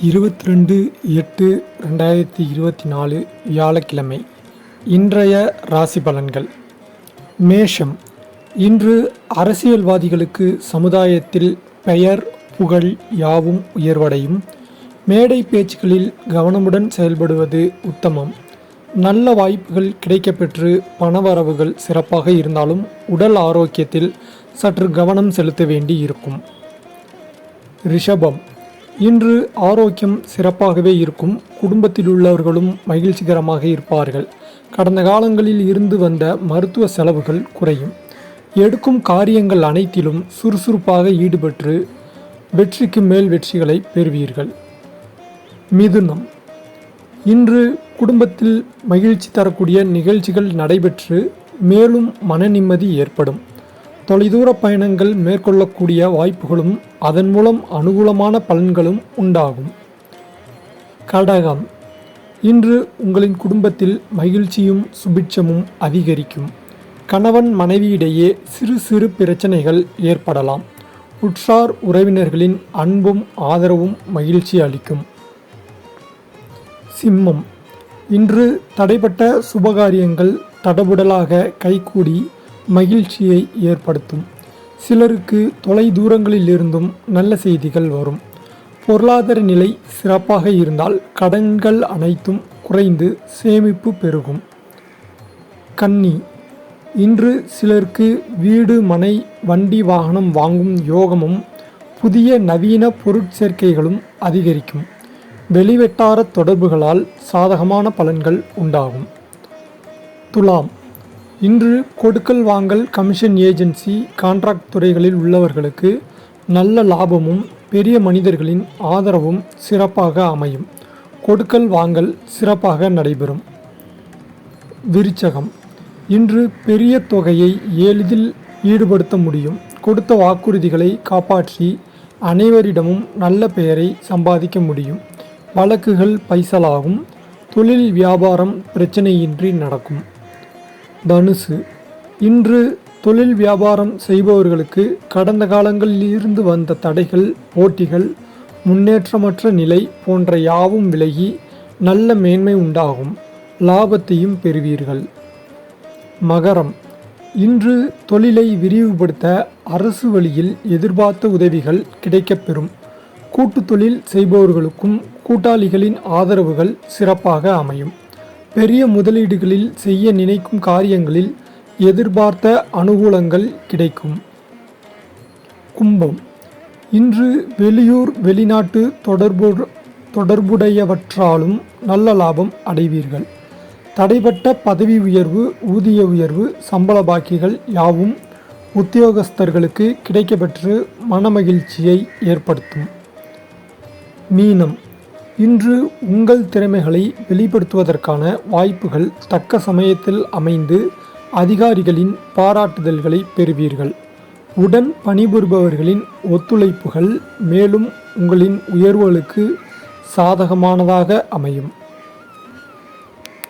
இருபத்தி ரெண்டு எட்டு ரெண்டாயிரத்தி இருபத்தி நாலு வியாழக்கிழமை. இன்றைய ராசி பலன்கள். மேஷம். இன்று அரசியல்வாதிகளுக்கு சமுதாயத்தில் பெயர் புகழ் யாவும் உயர்வடையும். மேடை பேச்சுக்களில் கவனமுடன் செயல்படுவது உத்தமம். நல்ல வாய்ப்புகள் கிடைக்கப்பெற்று பணவரவுகள் சிறப்பாக இருந்தாலும் உடல் ஆரோக்கியத்தில் சற்று கவனம் செலுத்த வேண்டி இருக்கும் ரிஷபம். இன்று ஆரோக்கியம் சிறப்பாகவே இருக்கும். குடும்பத்தில் உள்ளவர்களும் மகிழ்ச்சிகரமாக இருப்பார்கள். கடந்த காலங்களில் இருந்து வந்த மருத்துவ செலவுகள் குறையும். எடுக்கும் காரியங்கள் அனைத்திலும் சுறுசுறுப்பாக ஈடுபட்டு வெற்றிக்கு மேல் வெற்றிகளை பெறுவீர்கள். மிதுனம். இன்று குடும்பத்தில் மகிழ்ச்சி தரக்கூடிய நிகழ்ச்சிகள் நடைபெற்று மேலும் மன நிம்மதி ஏற்படும். தொலைதூர பயணங்கள் மேற்கொள்ளக்கூடிய வாய்ப்புகளும் அதன் மூலம் அனுகூலமான பலன்களும் உண்டாகும். கடகம். இன்று உங்களின் குடும்பத்தில் மகிழ்ச்சியும் சுபிட்சமும் அதிகரிக்கும். கணவன் மனைவியிடையே சிறு சிறு பிரச்சனைகள் ஏற்படலாம். உற்றார் உறவினர்களின் அன்பும் ஆதரவும் மகிழ்ச்சி அளிக்கும். சிம்மம். இன்று தடைப்பட்ட சுபகாரியங்கள் தடபுடலாக கைகூடி மகிழ்ச்சியை ஏற்படுத்தும். சிலருக்கு தொலை தூரங்களிலிருந்தும் நல்ல செய்திகள் வரும். பொருளாதார நிலை சிறப்பாக இருந்தால் கடன்கள் அனைத்தும் குறைந்து சேமிப்பு பெருகும். கன்னி இன்று சிலருக்கு வீடு மனை வண்டி வாகனம் வாங்கும் யோகமும் புதிய நவீன பொருட்சேர்க்கைகளும் அதிகரிக்கும். வெளிவட்டார தொடர்புகளால் சாதகமான பலன்கள் உண்டாகும். துலாம் இன்று கொடுக்கல் வாங்கல் கமிஷன் ஏஜென்சி கான்ட்ராக்ட் துறைகளில் உள்ளவர்களுக்கு நல்ல லாபமும் பெரிய மனிதர்களின் ஆதரவும் சிறப்பாக அமையும். கொடுக்கல் வாங்கல் சிறப்பாக நடைபெறும். விருச்சகம். இன்று பெரிய தொகையை எளிதில் ஈடுபடுத்த முடியும். கொடுத்த வாக்குறுதிகளை காப்பாற்றி அனைவரிடமும் நல்ல பெயரை சம்பாதிக்க முடியும். வழக்குகள் பைசலாகும். தொழில் வியாபாரம் பிரச்சனையின்றி நடக்கும். தனுசு. இன்று தொழில் வியாபாரம் செய்பவர்களுக்கு கடந்த காலங்களில் இருந்து வந்த தடைகள் போட்டிகள் முன்னேற்றமற்ற நிலை போன்ற யாவும் விலகி நல்ல மேன்மை உண்டாகும். லாபத்தையும் பெறுவீர்கள். மகரம். இன்று தொழிலை விரிவுபடுத்த அரசு வழியில் எதிர்பார்த்த உதவிகள் கிடைக்கப்பெறும் கூட்டு தொழில் செய்பவர்களுக்கும் கூட்டாளிகளின் ஆதரவுகள் சிறப்பாக அமையும். பெரிய முதலீடுகளில் செய்ய நினைக்கும் காரியங்களில் எதிர்பார்த்த அனுகூலங்கள் கிடைக்கும். கும்பம். இன்று வெளியூர் வெளிநாட்டு தொடர்பு தொடர்புடையவற்றாலும் நல்ல லாபம் அடைவீர்கள். தடைப்பட்ட பதவி உயர்வு ஊதிய உயர்வு சம்பள பாக்கிகள் யாவும் உத்தியோகஸ்தர்களுக்கு கிடைக்கப்பெற்று மனமகிழ்ச்சியை ஏற்படுத்தும். மீனம். இன்று உங்கள் திறமைகளை வெளிப்படுத்துவதற்கான வாய்ப்புகள் தக்க சமயத்தில் அமைந்து அதிகாரிகளின் பாராட்டுதல்களை பெறுவீர்கள். உடன் பணிபுரிபவர்களின் ஒத்துழைப்புகள் மேலும் உங்களின் உயர்வுகளுக்கு சாதகமானதாக அமையும்.